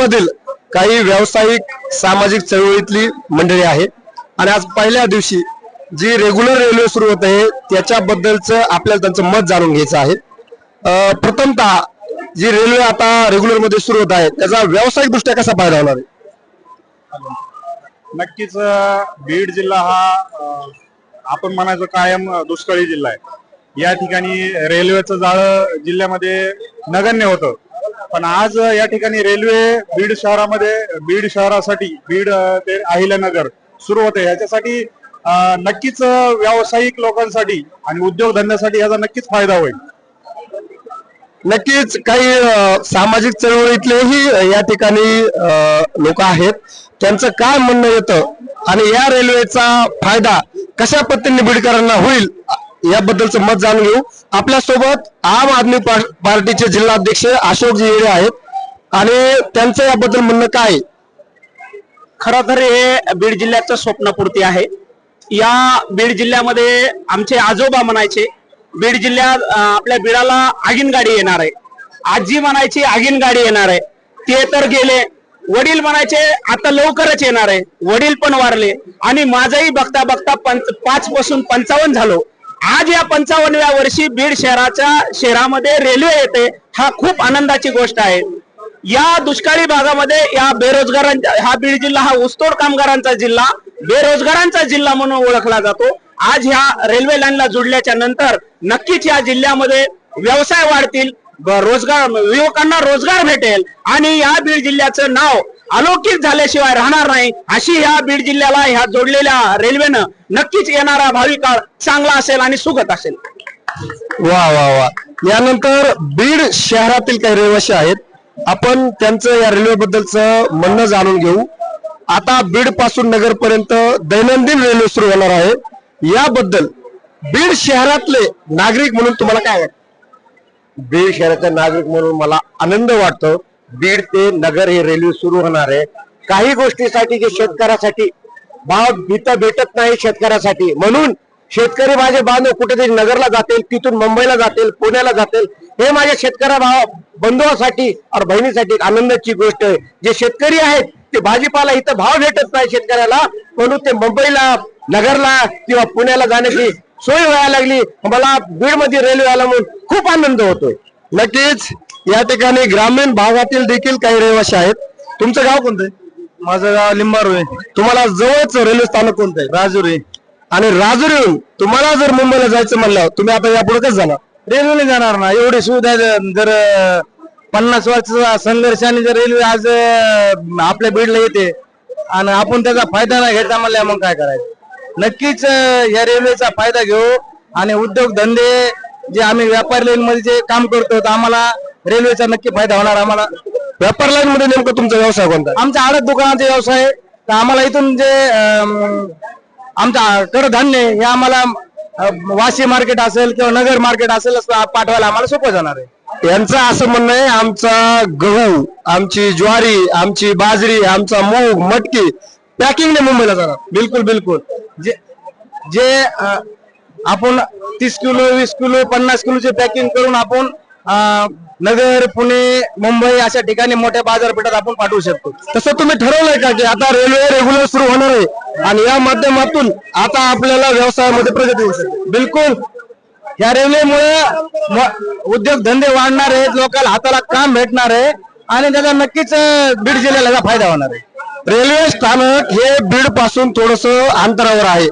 मधील काही व्यावसायिक सामाजिक चळवळीतली मंडळी आहे आणि आज पहिल्या दिवशी जी रेग्युलर रेल्वे सुरू होत आहे त्याच्याबद्दलचं आपल्याला त्यांचं मत जाणून घ्यायचं आहे. प्रथमतः जी रेल्वे आता रेग्युलरमध्ये सुरू होत आहे त्याचा व्यावसायिक दृष्ट्या कसा फायदा होणार आहे? नक्कीच बीड जिल्हा हा आपण म्हणायचं कायम दुष्काळी जिल्हा आहे. या ठिकाणी रेल्वेचं जाळं जिल्ह्यामध्ये नगण्य होतं. पण आज या ठिकाणी रेल्वे बीड शहरामध्ये बीड शहरासाठी बीड ते अहिल्यानगर सुरू होते. याच्यासाठी नक्कीच व्यावसायिक लोकांसाठी आणि उद्योगधंद्यासाठी याचा नक्कीच फायदा होईल. नक्कीच काही सामाजिक चळवळीतलेही या ठिकाणी लोक आहेत. त्यांचं काय म्हणणं येतं आणि या रेल्वेचा फायदा कशा पद्धतीने बीडकरांना होईल याबद्दलचं मत जाणून घेऊ. आपल्यासोबत आम आदमी पार्टीचे जिल्हाध्यक्ष अशोकजी येडे आहेत. आणि त्यांचं याबद्दल म्हणणं काय? खरं तर हे बीड जिल्ह्याचं स्वप्नपूर्ती आहे. या बीड जिल्ह्यामध्ये आमचे आजोबा म्हणायचे बीड जिल्ह्यात आपल्या बीडाला आगीन गाडी येणार आहे. आजी म्हणायची आगीन गाडी येणार आहे. ते तर गेले. वडील म्हणायचे आता लवकरच येणार आहे. वडील पण वारले. आणि माझाही बघता बघता पंच पाच पासून पंचावन्न झालो. आज या पंचावन्नव्या वर्षी बीड शहराच्या शहरामध्ये रेल्वे येते हा खूप आनंदाची गोष्ट आहे. या दुष्काळी भागामध्ये या बेरोजगारांच्या हा बीड जिल्हा हा ऊसतोड कामगारांचा जिल्हा बेरोजगारांचा जिल्हा म्हणून ओळखला जातो. आज ह्या रेल्वे लाईनला जुडल्याच्या नंतर नक्कीच या जिल्ह्यामध्ये व्यवसाय वाढतील रोजगार युवकांना रोजगार भेटेल. आणि या बीड जिल्ह्याचं नाव अलौकिक झाल्याशिवाय राहणार नाही. अशी ह्या बीड जिल्ह्याला ह्या जोडलेल्या रेल्वेनं नक्कीच येणारा भावी काळ चांगला असेल आणि सुगत असेल. वा वा वा. यानंतर बीड शहरातील काही रहिवासी आहेत. आपण त्यांचं या रेल्वे बद्दलचं म्हणणं जाणून घेऊ. आता बीडपासून नगर पर्यंत दैनंदिन रेल्वे सुरू होणार आहे. याबद्दल बीड शहरातले नागरिक म्हणून तुम्हाला काय वाटतं? बीड शहराचा नागरिक म्हणून मला आनंद वाटतो. बीड ते नगर हे रेल्वे सुरू होणार आहे. काही गोष्टीसाठी जे शेतकऱ्यासाठी भाव भीत भेटत नाही शेतकऱ्यासाठी. म्हणून शेतकरी माझे बांधव कुठेतरी नगरला जातील तिथून मुंबईला जातील पुण्याला जातील. हे माझ्या शेतकऱ्या भाव बंधुवासाठी और बहिणीसाठी एक आनंदाची गोष्ट आहे. जे शेतकरी आहेत ते भाजीपाला इथं भाव भेटत नाही शेतकऱ्याला. म्हणून ते मुंबईला नगरला किंवा पुण्याला जाण्याची सोय व्हायला लागली. मला बीडमध्ये रेल्वे आला म्हणून खूप आनंद होतोय. नक्कीच. या ठिकाणी ग्रामीण भागातील देखील काही रहिवासी आहेत. तुमचं गाव कोणतं आहे? माझं गाव लिंबारू आहे. तुम्हाला जवळच रेल्वे स्थानक कोणतं आहे? राजुरी. आणि राजुरीहून तुम्हाला जर मुंबईला जायचं म्हणलं तुम्ही आता यापुढे कसं जाणार? रेल्वेने जाणार ना. एवढी सुविधा जर- जर अं, पन्नास वर्षाचा संघर्षाने जर रेल्वे आज अं, आपल्या बीडला येते आणि आपण त्याचा फायदा नाही घ्यायचा म्हणल्या मग काय करायचं? नक्कीच अं, या रेल्वेचा फायदा घेऊ आणि उद्योग धंदे जे आम्ही व्यापार लाईन मध्ये जे काम करतो तर आम्हाला रेल्वेचा नक्की फायदा होणार आम्हाला. व्यापार लाईन मध्ये नेमकं तुमचा व्यवसाय कोणता? आमचा आडत दुकानाचा व्यवसाय आहे. तर आम्हाला इथून जे अं, आमचा कडधान्य हे आम्हाला अं, वाशी मार्केट असेल किंवा नगर मार्केट असेल असं पाठवायला आम्हाला सोपं जाणार आहे. यांचं असं म्हणणं आहे आमचा गहू आमची ज्वारी आमची बाजरी आमचा मूग मटकी पॅकिंगने मुंबईला जाणार. बिलकुल बिलकुल. जे जे अं, आपण तीस किलो वीस किलो पन्नास किलोचे पॅकिंग करून आपण नगर पुणे मुंबई अशा ठिकाणी मोठ्या बाजारपेठात आपण पाठवू शकतो. तसं तुम्ही ठरवलंय का की आता रेल्वे रेग्युलर सुरू होणार आहे? आणि या माध्यमातून आता आपल्याला व्यवसायामध्ये प्रगती होऊ शकते. बिलकुल. या रेल्वेमुळे उद्योग धंदे वाढणार आहेत लोकांना हाताला काम भेटणार आहे आणि त्याचा नक्कीच बीड जिल्ह्याला फायदा होणार आहे. रेल्वे स्थानक हे बीडपासून थोडस अंतरावर आहे.